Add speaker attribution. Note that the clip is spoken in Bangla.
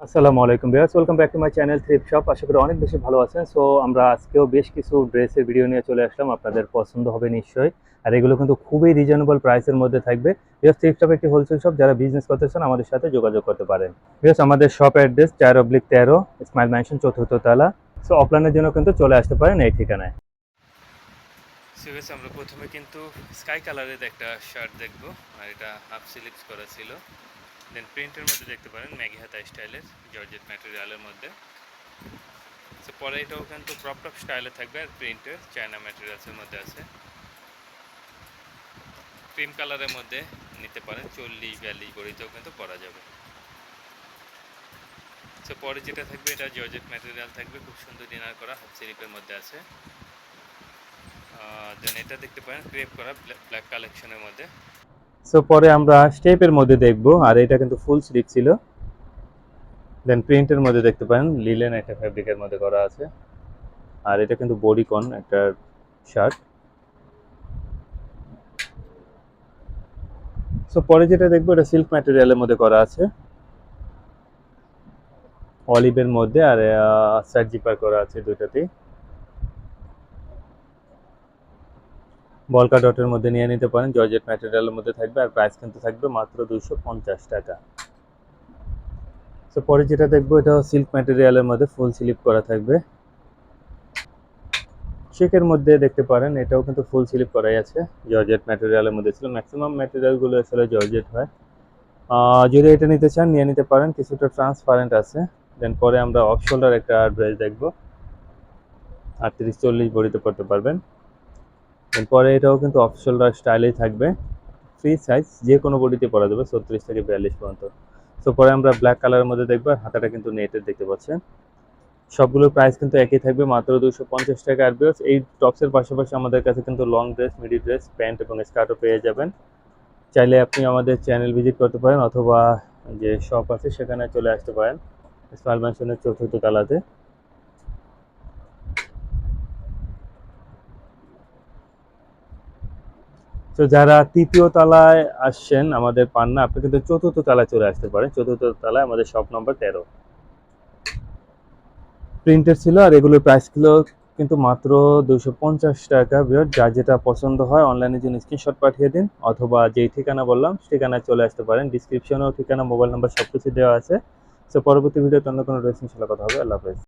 Speaker 1: আসসালামু আলাইকুম bears welcome back to my channel thrift shop. আশা করি অনেক বেশি ভালো আছেন। সো, আমরা আজকেও বেশ কিছু ড্রেসের ভিডিও নিয়ে চলে আসলাম। আপনাদের পছন্দ হবে নিশ্চয়ই। আর এগুলো কিন্তু খুবই রিজনেবল প্রাইসের মধ্যে থাকবে। বিয়ার্স থ্রিপ শপ একটি হোলসেল শপ যারা বিজনেস করতে চান, আমাদের সাথে যোগাযোগ করতে পারেন। বিয়ার্স আমাদের শপ অ্যাড্রেস চার অব্লিক তেরো স্মাইল ম্যানশন চতুর্থ তলা। সো অফলাইনের জন্য কিন্তু চলে আসতে পারেন এই ঠিকানায়।
Speaker 2: আমরা প্রথমে কিন্তু স্কাই কালারের একটা শার্ট দেখব। আর এটা হাফ সিলিপস করা ছিল। দেন প্রিন্টের মধ্যে দেখতে পারেন ম্যাগি হাতা স্টাইলের জর্জেট ম্যাটেরিয়ালের মধ্যে। তো পরে এটাও কিন্তু ক্রপ টপ স্টাইলে থাকবে আর প্রিন্টের চায়না ম্যাটেরিয়ালসের মধ্যে আছে। ক্রিম কালারের মধ্যে নিতে পারেন, চল্লিশ বিয়াল্লিশ গড়িতেও কিন্তু পরা যাবে। তো পরে যেটা থাকবে, এটা জর্জেট ম্যাটেরিয়াল থাকবে, খুব সুন্দর ডিনার করা হাফ স্লিপের মধ্যে আছে। দেন এটা দেখতে পারেন ক্রেপ করা ব্ল্যাক কালেকশনের মধ্যে।
Speaker 1: সো পরে আমরা স্টেপের মধ্যে দেখব, আর এটা কিন্তু ফুল স্লিভ ছিল। দেন প্রিন্টের মধ্যে দেখতে পারেন লিলেন একটা ফ্যাব্রিকের মধ্যে করা আছে। আর এটা কিন্তু বডিকন একটা শার্ট সো পরে যেটা দেখব, এটা সিল্ক ম্যাটেরিয়ালের মধ্যে করা আছে। অলিভের মধ্যে, আর সাইড জিপার করা আছে দুইটাতেই। বলকা ডটের মধ্যে নিয়ে নিতে পারেন। জর্জেট ম্যাটেরিয়ালের মধ্যে থাকবে আর প্রাইস কিন্তু থাকবে মাত্র দুশো পঞ্চাশ টাকা। তো পরে যেটা দেখব, এটা সিল্ক ম্যাটেরিয়ালের মধ্যে ফুল স্লিপ করা থাকবে। শেকের মধ্যে দেখতে পারেন, এটাও কিন্তু ফুল স্লিপ করাই আছে। জর্জেট ম্যাটেরিয়ালের মধ্যে ছিল। ম্যাক্সিমাম ম্যাটেরিয়ালগুলো আসলে জর্জেট হয়। যদি এটা নিতে চান, নিয়ে নিতে পারেন। কিছুটা ট্রান্সপারেন্ট আছে। দেন পরে আমরা অফ শোল্ডার একটা ড্রেস দেখব। আটত্রিশ চল্লিশ বড়িতে পড়তে পারবেন। এরপরে এটাও কিন্তু অফ শোল্ডার স্টাইলেই থাকবে। ফ্রি সাইজ যে কোনো বডিতে পরা যাবে ছত্রিশ থেকে বিয়াল্লিশ পর্যন্ত। তো পরে আমরা ব্ল্যাক কালারের মধ্যে দেখব আর হাতাটা কিন্তু নেটের দেখতে পাচ্ছেন। সবগুলোর প্রাইস কিন্তু একই থাকবে, মাত্র দুশো পঞ্চাশ টাকা আর বিয়ার্স এই টপসের পাশাপাশি আমাদের কাছে কিন্তু long dress midi dress pant এবং স্কার্টও পেয়ে যাবেন। চাইলে আপনি আমাদের চ্যানেল ভিজিট করতে পারেন অথবা যে শপ আছে সেখানে চলে আসতে পারেন। স্মাইল ম্যানশনের চতুর্থ তালাতে। তো যারা তৃতীয় তলায় আসছেন আমাদের পান্না, আপনি কিন্তু চতুর্থ তলায় চলে আসতে পারেন। চতুর্থ তলায় আমাদের শপ নম্বর তেরো। প্রিন্টের ছিল আর এগুলোর প্রাইস ছিল কিন্তু মাত্র দুশো পঞ্চাশ টাকা। বিয়ার যার যেটা পছন্দ হয় অনলাইনে জন্য স্ক্রিনশট পাঠিয়ে দিন অথবা যেই ঠিকানা বললাম ঠিকানায় চলে আসতে পারেন। ডিসক্রিপশনেও ঠিকানা মোবাইল নাম্বার সব কিছু দেওয়া আছে। সো পরবর্তী ভিডিওতে অন্য কোনো ড্রেস ইনশাল্লাহ কথা হবে। আল্লাহ হাফেজ।